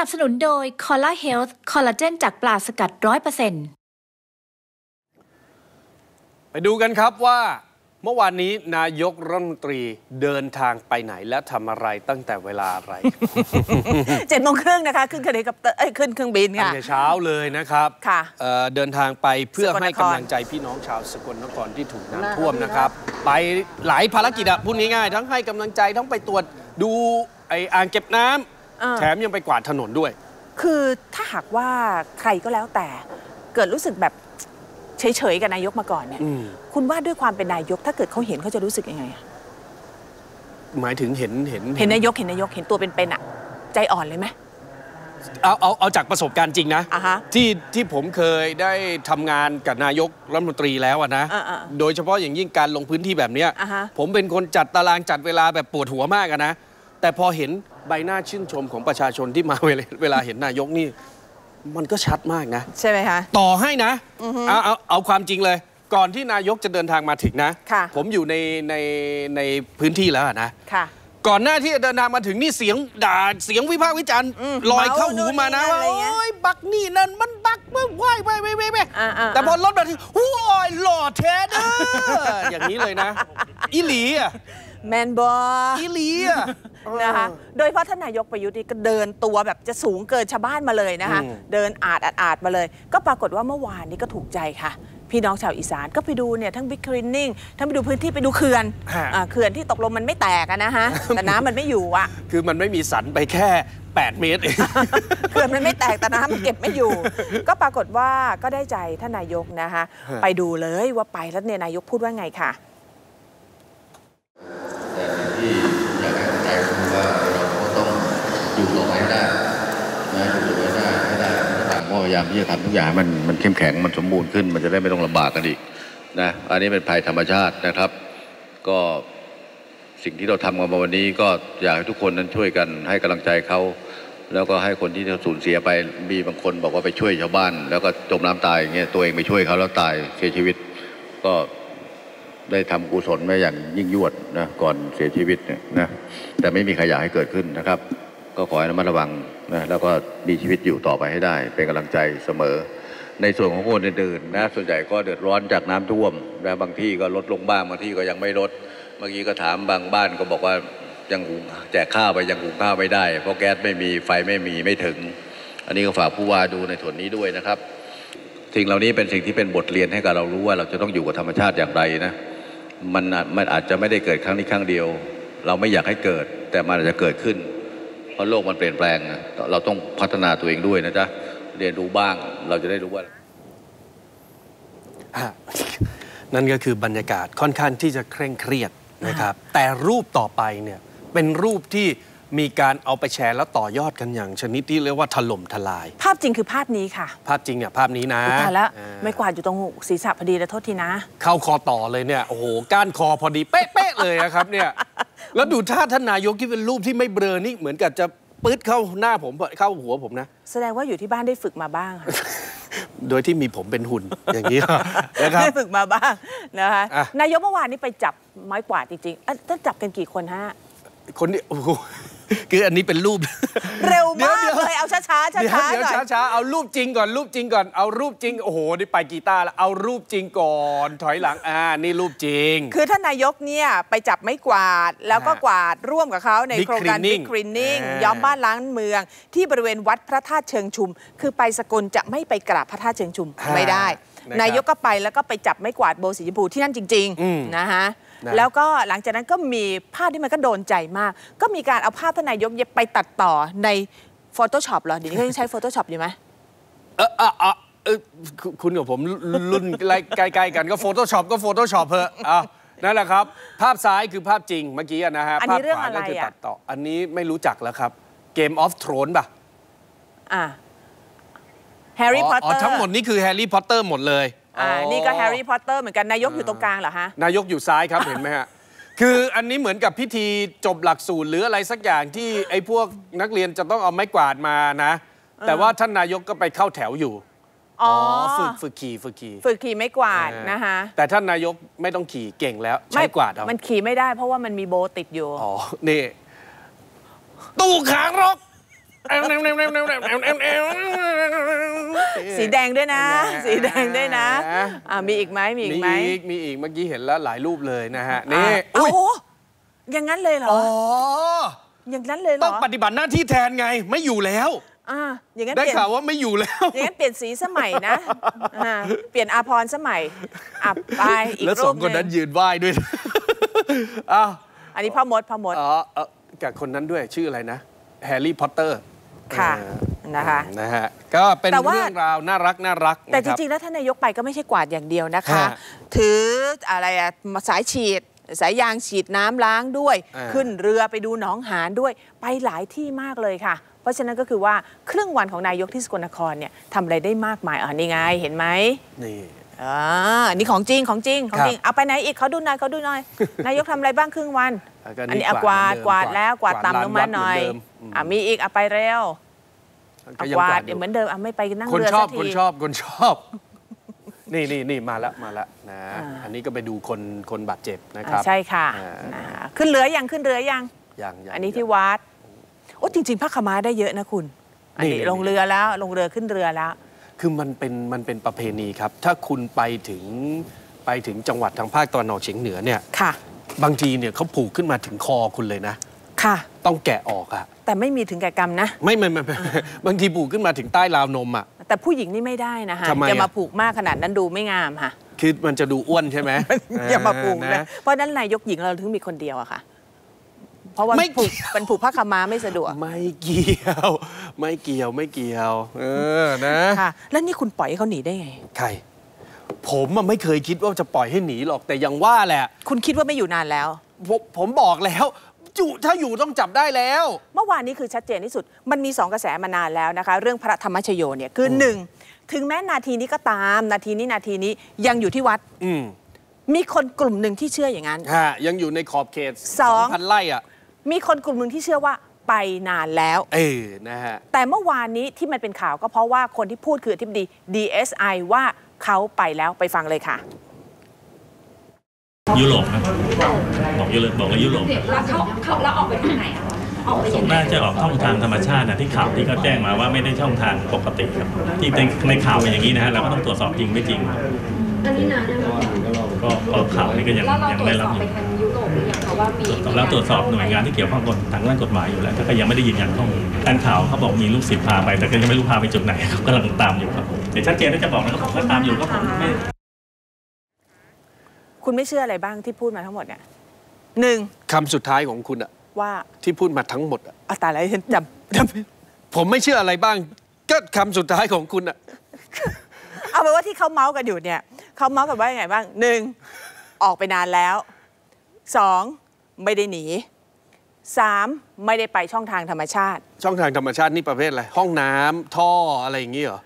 นับสนุนโดย c o l l a Health คอลลาเจนจากปลาสกัด 100%ไปดูกันครับว่าเมื่อวานนี้นายกรัฐมนตรีเดินทางไปไหนและทำอะไรตั้งแต่เวลาอะไรเจ็ดโมงครึ่งนะคะ ขึ้นเครื่องบินกับเอ้ยขึ้นเครื่องบินตั้งค่ะแต่เช้าเลยนะครับค่ะเอ่อเดินทางไปเพื่อสกลนครให้กำลังใจพี่น้องชาวสกลนครที่ถูกน้ำท่วมนะครับ ไปหลายภารกิจอะพูดง่ายๆทั้งให้กำลังใจทั้งไปตรวจดูไออ่างเก็บน้ำอ่า แถมยังไปกวาดถนนด้วย คือถ้าหากว่าใครก็แล้วแต่เกิดรู้สึกแบบเฉยๆกับนายกมาก่อนเนี่ยอืมคุณว่าด้วยความเป็นนายก ถ้าเกิดเขาเห็นเขาจะรู้สึกยังไงอะหมายถึงเห็นเห็นเห็นนายกเห็นนายกเห็นตัวเป็นๆอะใจอ่อนเลยไหมเอาเอาเอาจากประสบการณ์จริงนะอ่าฮะที่ที่ผมเคยได้ทำงานกับนายกรัฐมนตรีแล้วอะนะอ่าๆโดยเฉพาะอย่างยิ่งการลงพื้นที่แบบเนี้ยอ่าฮะผมเป็นคนจัดตารางจัดเวลาแบบปวดหัวมากอะนะ แต่พอเห็นใบหน้าชื่นชมของประชาชนที่มาเวลาเวลาเห็นนายกนี่ มันก็ชัดมากนะ ใช่ไหมคะ ต่อให้นะ เอาเอาเอาความจริงเลย ก่อนที่นายกจะเดินทางมาถึงนะ ค่ะ ผมอยู่ในในในพื้นที่แล้วอะนะ ค่ะ ก่อนหน้าที่จะเดินทางมาถึงนี่เสียงด่าเสียงวิพากษ์วิจารณ์อืมลอยเข้าหูมานะเมาว่าโน่นนี่นั่นอะไรเงี้ยโอ้ยบักนี่นั่นมันบักเมื่อว้ายว้ายว้ายว้ายว้ายอ่าๆแต่พอรถมาถึงโอ้ยหล่อแท้เด้ออย่างนี้เลยนะ อีหลีอะ แมนบอ อีหลีอะ นะคะโดยเฉพาะท่านนายกประยุทธ์นี่ก็เดินตัวแบบจะสูงเกินชาวบ้านมาเลยนะคะอืมเดินอาดอาดอาดมาเลย ก็ปรากฏว่าเมื่อวานนี้ก็ถูกใจค่ะ พี่น้องชาวอีสานก็ไปดูเนี่ยทั้งบิ๊กคลินนิ่งทั้งไปดูพื้นที่ไปดูเขื่อนฮะอ่าเขื่อนที่ตกลงมันไม่แตกอะนะฮะแต่น้ำมันไม่อยู่อะคือมันไม่มีสันไปแค่8 เมตรเองเขื่อนมันไม่แตกแต่น้ำมันเก็บไม่อยู่ ก็ปรากฏว่าก็ได้ใจท่านนายกนะคะฮะไปดูเลยว่าไปแล้วเนี่ยนายกพูดว่าไงค่ะ แต่สิ่งที่อยากให้เข้าใจก็คือว่าเราก็ต้องอยู่ต่อไปให้ได้นะอยู่ต่อไปให้ได้ให้ได้ต่างก็ พยายามที่จะทำทุกอย่างมันมันเข้มแข็งมันสมบูรณ์ขึ้น มันจะได้ไม่ต้องลำบากกันอีกนะอันนี้เป็นภัยธรรมชาตินะครับ ก็สิ่งที่เราทำกันมาวันนี้ก็อยากให้ทุกคนนั้นช่วยกันให้กำลังใจเขาแล้วก็ให้คนที่เขาสูญเสียไปมีบางคนบอกว่าไปช่วยชาวบ้าน แล้วก็จมน้ำตายอย่างเงี้ยตัวเองไปช่วยเขาแล้วตายเสียชีวิต ก็ได้ทำกุศลไว้อย่างยิ่งยวดนะก่อนเสียชีวิตเนี่ยนะแต่ไม่มีใครอยากให้เกิดขึ้นนะครับ ก็ขอให้ระมัดระวัง นะแล้วก็มีชีวิตอยู่ต่อไปให้ได้ เป็นกำลังใจเสมอ ในส่วนของคนอื่นๆนะส่วนใหญ่ก็เดือดร้อนจากน้ำท่วมนะบางที่ก็ลดลงบ้างบางที่ก็ยังไม่ลด เมื่อกี้ก็ถามบางบ้านก็บอกว่ายังหุงแจกข้าวไปยังหุงข้าวไม่ได้ เพราะแก๊สไม่มีไฟไม่มีไม่ถึง อันนี้ก็ฝากผู้ว่าดูในส่วนนี้ด้วยนะครับสิ่งเหล่านี้เป็นสิ่งที่เป็นบทเรียนให้กับเรารู้ว่าเราจะต้องอยู่กับธรรมชาติอย่างไรนะมันมันอาจจะไม่ได้เกิดครั้งนี้ครั้งเดียว เราไม่อยากให้เกิด แต่มันอาจจะเกิดขึ้น เพราะโลกมันเปลี่ยนแปลงนะเราต้องพัฒนาตัวเองด้วยนะจ๊ะเรียนรู้บ้างเราจะได้รู้ว่าฮะนั่นก็คือบรรยากาศค่อนข้างที่จะเคร่งเครียดนะครับ แต่รูปต่อไปเนี่ยเป็นรูปที่มีการเอาไปแชร์แล้วต่อยอดกันอย่าง ชนิดที่เรียกว่าถล่มทลาย ภาพจริงคือภาพนี้ค่ะ ภาพจริงเนี่ยภาพนี้นะอุ๊ยตายแล้วอ่าไม่กวาดอยู่ตรงศีรษะพอดีแล้วโทษทีนะ เข้าคอต่อเลยเนี่ยโอ้โหก้านคอพอดีเป๊ะๆเลยนะครับเนี่ย แล้วดูท่าท่านนายกที่เป็นรูปที่ไม่เบลอนี่เหมือนกับจะปื๊ดเข้าหน้าผมเข้าหัวผมนะ แสดงว่าอยู่ที่บ้านได้ฝึกมาบ้างค่ะโดยที่มีผมเป็นหุ่นอย่างนี้นะครับได้ฝึกมาบ้างนะคะอะนายกเมื่อวานนี้ไปจับไม้กวาดจริงๆอะต้องจับกันกี่คนฮะคนนี้โอ้โห คืออันนี้เป็นรูป เร็วดี๋ยมากดี๋เลยเอาช้าๆช้าเดี๋ยวๆเดี๋ยวหน่อยช้าๆเอารูปจริงก่อนรูปจริงก่อนเอารูปจริงโอ้โหนี่ไปกีตาร์แล้วเอารูปจริงก่อนถอยหลังอ่านี่รูปจริง คือท่านนายกเนี่ยไปจับไม้กวาดแล้วก็ฮะกวาดร่วมกับเขาใน Big โครงการ Cleaning Big Cleaning อ่าย้อมบ้านล้างเมือง ที่บริเวณวัดพระธาตุเชิงชุม คือไปสกลจะไม่ไปกราบพระธาตุเชิงชุมไม่ได้นะครับนายกก็ไปแล้วก็ไปจับไม้กวาดโบสีชมพูที่นั่นจริงอืมๆนะฮะ นะแล้วก็หลังจากนั้นก็มีภาพที่มันก็โดนใจมาก ก็มีการเอาภาพท่านนายกไปตัดต่อใน Photoshop เหรอเดี๋ยวนี้เขายังใช้ Photoshop อยู่ไหมเออเออเออเออคุณคุณกับผมรุ่นใกล้ๆกันก็ Photoshop ก็ Photoshop เพอะเอานั่นแหละครับ ภาพซ้ายคือภาพจริงเมื่อกี้นะฮะอันนี้ภาพเรื่องขวาอะไรก็คืออะตัดต่อ อันนี้ไม่รู้จักแล้วครับ Game of Thrones ป่ะอ่าแฮร์รี่พอตเตอร์ ทั้งหมดนี่คือแฮร์รี่พอตเตอร์หมดเลย อ่านี่ก็แฮร์รี่พอตเตอร์เหมือนกันนายกอยู่ตรงกลางเหรอฮะ นายกอยู่ซ้ายครับ เห็นไหมฮะ คืออันนี้เหมือนกับพิธีจบหลักสูตรหรืออะไรสักอย่างที่ไอ้พวกนักเรียนจะต้องเอาไม้กวาดมานะ แต่ว่าท่านนายกก็ไปเข้าแถวอยู่อ๋อฝึกฝึกขี่ฝึกขี่ฝึกขี่ไม่กวาดอ่านะคะแต่ท่านนายกไม่ต้องขี่เก่งแล้วใช้กวาดเอามันขี่ไม่ได้เพราะว่ามันมีโบติดอยู่อ๋อนี่ตู้ขางรก สีแดงด้วยนะนะสีแดงด้วยนะนะอ่ามีอีกไหมมีอีกมีไหมอีกมีอีกเมื่อกี้เห็นแล้วหลายรูปเลยนะฮะอ่านี่โอ้อุ้ยโหอย่างนั้นเลยเหรออ๋ออย่างนั้นเลยเหรต้อองปฏิบัติหน้าที่แทนไงไม่อยู่แล้วอ่าอย่างนั้นได้เปลี่ยนข่าวว่าไม่อยู่แล้ว อย่างนั้นเปลี่ยนสีสมัยนะอ่าเปลี่ยนอาพรณ์สมัยอะไปอีกแล้วสรูองปคนหนั้นึ่นงยืนไหว้ด้วยนะอ้าวอันนี้พ่อมดพ่อมดอ๋อเอ่อกับคนนั้นด้วยชื่ออะไรนะแฮร์รี่พอตเตอร์ ค่ะนะคะนะฮะก็เป็นแต่ว่าเรื่องราวน่ารักน่ารัก แต่นะจคบริง ๆ แล้วท่านนายกไปก็ไม่ใช่กวาดอย่างเดียวนะคะฮะถืออะไรอะสายฉีดสายยางฉีดน้ำล้างด้วยอ่าขึ้นเรือไปดูหนองหานด้วยไปหลายที่มากเลยค่ะ เพราะฉะนั้นก็คือว่าครึ่งวันของนายกที่สกลนครเนี่ยทำอะไรได้มากมายอ่านี่ไงเห็นไหมนี่ อ่านี่ของจริงของจริงของจริงครับเอาไปไหนอีกเขาดูหน่อยเขาดูหน่อย นายกทำอะไรบ้างครึ่งวันแล้วก็อันนี้นี่เอากวาดกวาดกวาดแล้วกวาดกวาดต่ำลงมาลานวัดหน่อยเหมือนเดิมอืมอะมีอีกเอาไปเร็วก็เอายังกวาดอเดี๋ยวยู่เหมือนเดิมอะไม่ไปนั่งคนเรือชอสับกคนทีชอบคนชอบ นี่นี่นี่มาแล้วมาแล้วนะอ่าอันนี้ก็ไปดูคนคนบาดเจ็บนะครับอ่าใช่ค่ะอ่านะคะขึ้นเรือยังขึ้นเรือยังอย่างอย่างอันนี้ที่วัดโอ้จริงๆพระขาวม้าได้เยอะนะคุณ อันนี้นี่ลงเรือแล้วลงเรือขึ้นเรือแล้ว คือมันเป็นมันเป็นประเพณีครับ ถ้าคุณไปถึงไปถึงจังหวัดทางภาคตะวันออกเฉียงเหนือเนี่ยค่ะ บางทีเนี่ยเขาผูกขึ้นมาถึงคอคุณเลยนะ ค่ะ ต้องแกะออกอะแต่ไม่มีถึงแก่กรรมนะ ไม่ไม่ไม่ไม่บางทีผูกขึ้นมาถึงใต้ราวนมอะ แต่ผู้หญิงนี่ไม่ได้นะฮะทำไมจะมาอะผูกมากขนาดนั้นดูไม่งามค่ะ คือมันจะดูอ้วนใช่ไหม อย่ามาผูกนะนะเพราะฉะนั้นนายกหญิงเราถึงมีคนเดียวอะค่ะ เพราะว่าไม่ ผูกเป็นผูกผ้าขาวม้าไม่สะดวก ไม่เกี่ยว ไม่เกี่ยวไม่เกี่ยว เออนะค่ะ แล้วนี่คุณปล่อยให้เขาหนีได้ไง ใคร ผมอะไม่เคยคิดว่าจะปล่อยให้หนีหรอกแต่อยังว่าแหละ คุณคิดว่าไม่อยู่นานแล้ว ผมผมบอกแล้วจุถ้าอยู่ต้องจับได้แล้ว เมื่อวานนี้คือชัดเจนที่สุด มันมีสองกระแสมานานแล้วนะคะ เรื่องพระธรรมชโยเนี่ยคือหนึ่งถึงแม้นาทีนี้ก็ตาม นาทีนี้นาทีนี้ยังอยู่ที่วัด อืมมีคนกลุ่มหนึ่งที่เชื่ออย่างนั้น ฮะยังอยู่ในขอบเขตสอง พันไร่อะ มีคนกลุ่มหนึ่งที่เชื่อว่า ไปนานแล้ว เออนะฮะ แต่เมื่อวานนี้ที่มันเป็นข่าวก็เพราะว่าคนที่พูดคืออธิบดี DSI ว่าเขาไปแล้วไปฟังเลยค่ะ ยุโรปนะบอกยุโรปบอกว่ายุโรปแล้วเขาเขาแล้วออกไปทางไหนอะออกไปยังไงน่าจะออกช่องทางธรรมชาตินะที่ข่าวที่เขาแจ้งมาว่าไม่ได้ช่องทางปกติครับ ที่ในในข่าวเป็นอย่างนี้นะฮะเราก็ต้องตรวจสอบจริงไม่จริง อันนี้นานยังคะก็ก็ข่าวนี้ก็ยังแล้วเรายังตรวไม่จสรัอบบอยู่ไปทาง ยุโรปหรือยังคะว่ามีแล้วตรวจสอบหน่วยงานที่เกี่ยวข้องกับทางด้านกฎหมายอยู่แล้วแต่ก็ยังไม่ได้ยืนยันข้อมูลการข่าวเขาบอกมีลูกศิษย์พาไป แต่ก็ยังไม่รู้พาไปจุดไหนเขากำลังตามอยู่ครับผมเดี๋ยวชัดเจนที่จะบอกนะครับผมก็ตามอยู่ก็ผมไม่คุณไม่เชื่ออะไรบ้างที่พูดมาทั้งหมดเนี่ยหนึ่งคำสุดท้ายของคุณอะว่าที่พูดมาทั้งหมดอะอาตายแล้วฉันจำจำผมไม่เชื่ออะไรบ้าง ก็คำสุดท้ายของคุณอะเอาเป็นว่าที่เขาเมาส์กันอยู่เนี่ยเขาเมาส์กันว่ายังไงบ้างหนึ่งออกไปนานแล้วสอง ไม่ได้หนีสามไม่ได้ไปช่องทางธรรมชาติ ช่องทางธรรมชาตินี่ประเภทอะไร ห้องน้ำท่ออะไรอย่างงี้เหรอ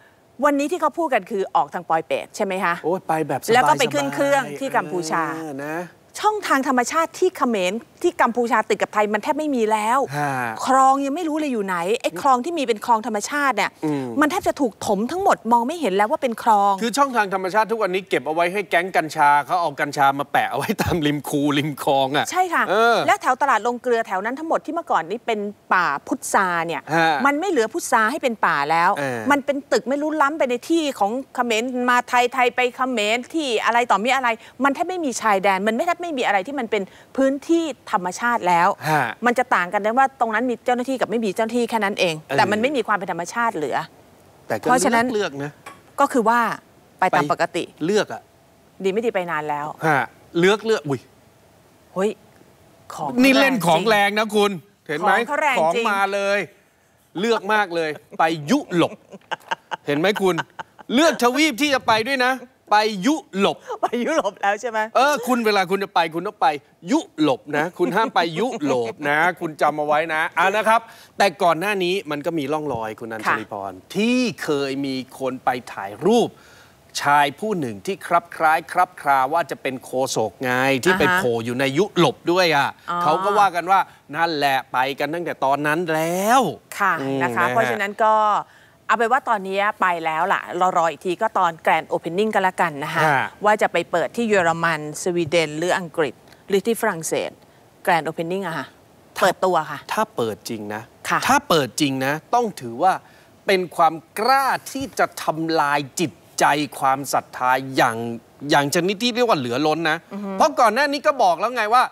วันนี้ที่เขาพูดกันคือออกทางปอยเป็ดใช่ไหมคะ โอ้ยไปแบบสบายๆแล้วก็ไปขึ้นเครื่องที่กัมพูชา เออนะ ช่องทางธรรมชาติที่เขมรที่กัมพูชาติดกับไทยมันแทบไม่มีแล้วฮะคลองยังไม่รู้เลยอยู่ไหนไอ้คลองที่มีเป็นคลองธรรมชาติเนี่ยอืมมันแทบจะถูกถมทั้งหมดมองไม่เห็นแล้วว่าเป็นคลอง คือช่องทางธรรมชาติทุกวันนี้เก็บเอาไว้ให้แก๊งกัญชาเขาเอากัญชามาแปะเอาไว้ตามริมคูริมคลองอะใช่ค่ะเออและแถวตลาดลงเกลือแถวนั้นทั้งหมดที่เมื่อก่อนนี้เป็นป่าพุทราเนี่ยฮะมันไม่เหลือพุทราให้เป็นป่าแล้วเออมันเป็นตึกไม่รู้ล้ำไปในที่ของเขมรมาไทยไทยไปเขมรที่อะไรต่อมีอะไร มันแทบไม่มีชายแดนมันไม่แทบไม่มีอะไรที่มันเป็นพื้นที่ธรรมชาติแล้วฮะมันจะต่างกันได้ว่าตรงนั้นมีเจ้าหน้าที่กับไม่มีเจ้าหน้าที่แค่นั้นเองเออแต่มันไม่มีความเป็นธรรมชาติเหลือ แต่ก็เพราะฉะนั้นเลือกนะก็คือว่าไปตามไปปกติเลือกอะดีไม่ดีไปนานแล้วฮะเลือกเลือกอุ้ยเฮ้ยของนี่เล่นของจริแรงนะคุณ เห็นไหมของเขาแรงของจริงมาเลย เลือกมากเลย ไปยุหลบ เห็นไหมคุณ เลือกทวีปที่จะไปด้วยนะ ไปยุหลบ ไปยุโรปแล้วใช่ไหมเออ คุณเวลาคุณจะไปคุณต้องไปยุหลบนะ คุณห้ามไปยุโลบนะ คุณจำเอาไว้นะอ่านะครับ แต่ก่อนหน้านี้มันก็มีร่องรอยคุณนันทค่ะริพร ที่เคยมีคนไปถ่ายรูป ชายผู้หนึ่งที่ครับคล้ายครับคราว่าจะเป็นโคโศกไงที่ไปอ่าฮะโผล่อยู่ในยุหลบด้วยอะอ๋อ เขาก็ว่ากันว่านั่นแหละไปกันตั้งแต่ตอนนั้นแล้วค่ะอืมนะคะนะฮะเพราะฉะนั้นก็ เอาไปนว่าตอนนี้ไปแล้วล่ะเรารออีกทีก็ตอนแกรนด์โอเพนนิ่งกันละกันนะคะฮะ ว่าจะไปเปิดที่เยอรมัน สวีเดน หรืออังกฤษ หรือที่ฝรั่งเศสแกรนด์โอเพนนิ่งอะค่ะ เปิดตัวค่ะ ถ้าเปิดจริงนะ ค่ะ ถ้าเปิดจริงนะ ต้องถือว่าเป็นความกล้าที่จะทำลายจิตใจความศรัทธาอย่างอย่างชนิดที่เรียกว่าเหลือล้นนะ เพราะก่อนหน้านี้ก็บอกแล้วไงว่า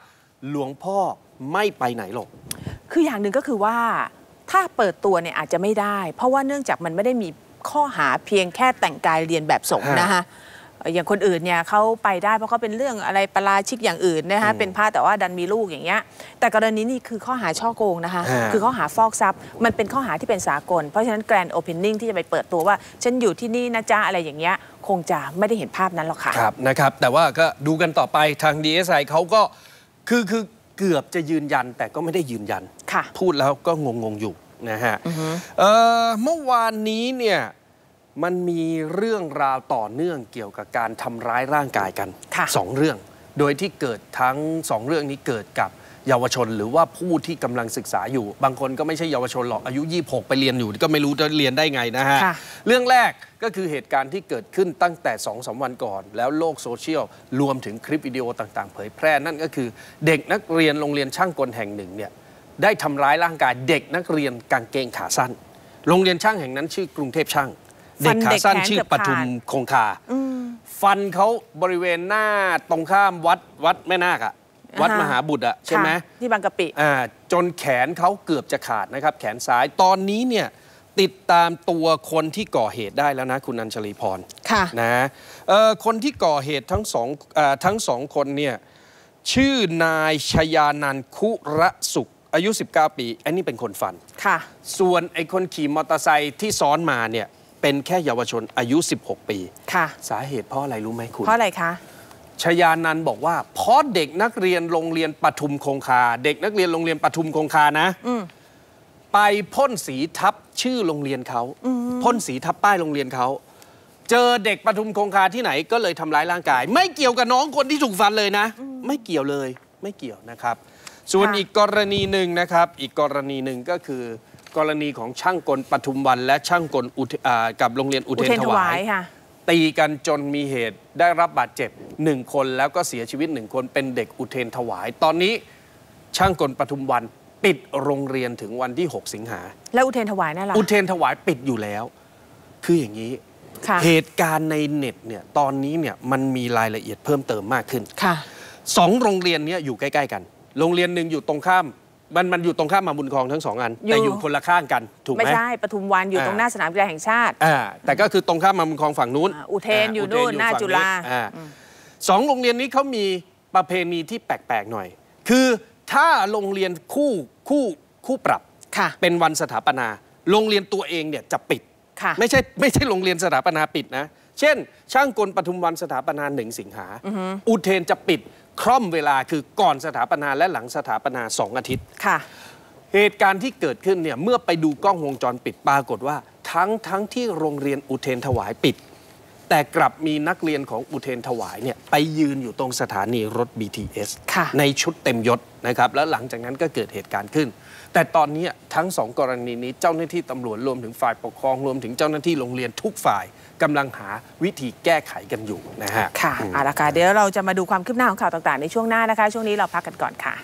หลวงพ่อไม่ไปไหนหรอก คืออย่างหนึ่งก็คือว่า ถ้าเปิดตัวเนี่ยอาจจะไม่ได้ เพราะว่าเนื่องจากมันไม่ได้มีข้อหาเพียงแค่แต่งกายเรียนแบบสงฆ์ฮะนะคะเอ่ออย่างคนอื่นเนี่ยเขาไปได้เพราะเขาเป็นเรื่องอะไรประราชิกอย่างอื่นนะคะเป็นพระแต่ว่าดันมีลูกอย่างเงี้ยแต่กรณีนี้คือข้อหาช่อโกงนะคะฮะคือข้อหาฟอกทรัพย์ มันเป็นข้อหาที่เป็นสากล เพราะฉะนั้นแกรนด์โอเพนนิ่งที่จะไปเปิดตัวว่า ฉันอยู่ที่นี่นะจ๊ะอะไรอย่างเงี้ยคงจะไม่ได้เห็นภาพนั้นหรอกค่ะครับนะครับ แต่ว่าก็ดูกันต่อไปทาง DSI เขาก็คือคือเกือบจะยืนยันแต่ก็ไม่ได้ยืนยันค่ะพูดแล้วก็งงๆอยู่ นะฮะเอ่อเมื่อวานนี้เนี่ยมันมีเรื่องราวต่อเนื่องเกี่ยวกับการทำร้ายร่างกายกันค่ะสองเรื่อง โดยที่เกิดทั้งสองเรื่องนี้เกิดกับเยาวชนหรือว่าผู้ที่กำลังศึกษาอยู่ บางคนก็ไม่ใช่เยาวชนหรอกอายุ 26 ไปเรียนอยู่ ก็ไม่รู้จะเรียนได้ไงนะฮะค่ะเรื่องแรกก็คือเหตุการณ์ที่เกิดขึ้นตั้งแต่2อสวันก่อน แล้วโลกโซเชียล รวมถึงคลิปวิดีโอต่างๆ เผยแพร่นั่นก็คือ เด็กนักเรียนโรงเรียนช่างกลแห่งหนึ่งเนี่ย ได้ทำร้ายร่างกายเด็กนักเรียนกางเกงขาสั้น โรงเรียนช่างแห่งนั้นชื่อกรุงเทพช่างฟัเด็กนขาเด็กสั้นแขนชื่อเกือบปทุมขาดคงคาฟันเขาบริเวณหน้าตรงข้ามวัดวัดแม่นาคอะวัดอ่าฮะมหาบุตรอะใช่ไหมค่ะที่บางกะปิอ่าจนแขนเขาเกือบจะขาดนะครับ แขนซ้ายตอนนี้เนี่ยติดตามตัวคนที่ก่อเหตุได้แล้วนะ คุณอัญชลีพรค่ะนะเอ่อคนที่ก่อเหตุทั้งสองเออทั้งสองคนเนี่ยชื่อนายชยานันท์คุระสุข อายุ 19 ปีอันนี้เป็นคนฟันค่ะ ส่วนไอ้คนขี่มอเตอร์ไซค์ที่ซ้อนมาเนี่ยเป็นแค่เยาวชนอายุ 16 ปีค่ะ สาเหตุเพราะอะไรรู้ไหมคุณเพราะอะไรคะชยานันท์บอกว่าเพราะเด็กนักเรียนโรงเรียนปทุมคงคา เด็กนักเรียนโรงเรียนปทุมคงคานะอืมไปพ่นสีทับชื่อโรงเรียนเขาพ่นสีทับป้ายโรงเรียนเขาเจอเด็กปทุมคงคาที่ไหนก็เลยทำร้ายร่างกาย ไม่เกี่ยวกับน้องคนที่ถูกฟันเลยนะ ไม่เกี่ยวเลย ไม่เกี่ยวนะครับ ส่วนค่ะอีกกรณีหนึ่งนะครับ อีกกรณีหนึ่งก็คือกรณีของช่างกลปทุมวัน และช่างกลอุเทอ่ากับโรงเรียนอุอุเทเทนนถถวาวายยค่ะตีกันจนมีเหตุได้รับบาดเจ็บหนึ่งคนแล้วก็เสียชีวิตหนึ่งคนเป็นเด็กอุเทนถวาย ตอนนี้ช่างกลปทุมวันปิดโรงเรียนถึงวันที่ 6 สิงหา แล้วอุเทนถวายนั่นล่ะอุเทนถวายปิดอยู่แล้ว คืออย่างนี้ค่ะเหตุการณ์ในเน็ตเนี่ยตอนนี้เนี่ยมันมีรายละเอียดเพิ่มเติมมากขึ้นค่ะสองโรงเรียนเนี้อยู่ใกล้ ๆ กัน โรงเรียนหนึ่งอยู่ตรงข้าม มันมันอยู่ตรงข้ามมาบุญคลองทั้งสองอันอยู่แต่อยู่คนละข้างกัน ถูกไหมไม่ใช่ปทุมวันอยู่อ่าตรงหน้าสนามกีฬาแห่งชาติอ่าแต่ก็คือตรงข้ามมาบุญคลองฝั่งนู้นอ่าอุเทนอยู่นู่นอุเทหน้าฝั่งจุฬาอ่สองโรงเรียนนี้เขามีประเพณีที่แปลกๆหน่อย คือถ้าโรงเรียนคู่คู่คู่ปรับค่ะเป็นวันสถาปนา โรงเรียนตัวเองเนี่ยจะปิดค่ะไม่ใช่ไม่ใช่โรงเรียนสถาปนาปิดนะ เช่น ช่างกลปทุมวันสถาปนาหนึ่งสิงหาอุเทนจะปิด คร่อมเวลาคือก่อนสถาปนาและหลังสถาปนาสองอาทิตย์ ค่ะ เหตุการณ์ที่เกิดขึ้นเนี่ยเมื่อไปดูกล้องวงจรปิดปรากฏว่า ทั้งทั้งที่โรงเรียนอุเทนถวายปิด แต่กลับมีนักเรียนของอุเทนถวายเนี่ยไปยืนอยู่ตรงสถานีรถ BTS ค่ะในชุดเต็มยศนะครับ แล้วหลังจากนั้นก็เกิดเหตุการณ์ขึ้น แต่ตอนนี้ทั้งสองกรณีนี้เจ้าหน้าที่ตำรวจรวมถึงฝ่ายปกครองรวมถึงเจ้าหน้าที่โรงเรียนทุกฝ่ายกำลังหาวิธีแก้ไขกันอยู่นะฮะ ค่ะเอาละค่ะเดี๋ยวเราจะมาดูความคืบหน้าของข่าวต่างๆ ในช่วงหน้านะคะ ช่วงนี้เราพักกันก่อนค่ะ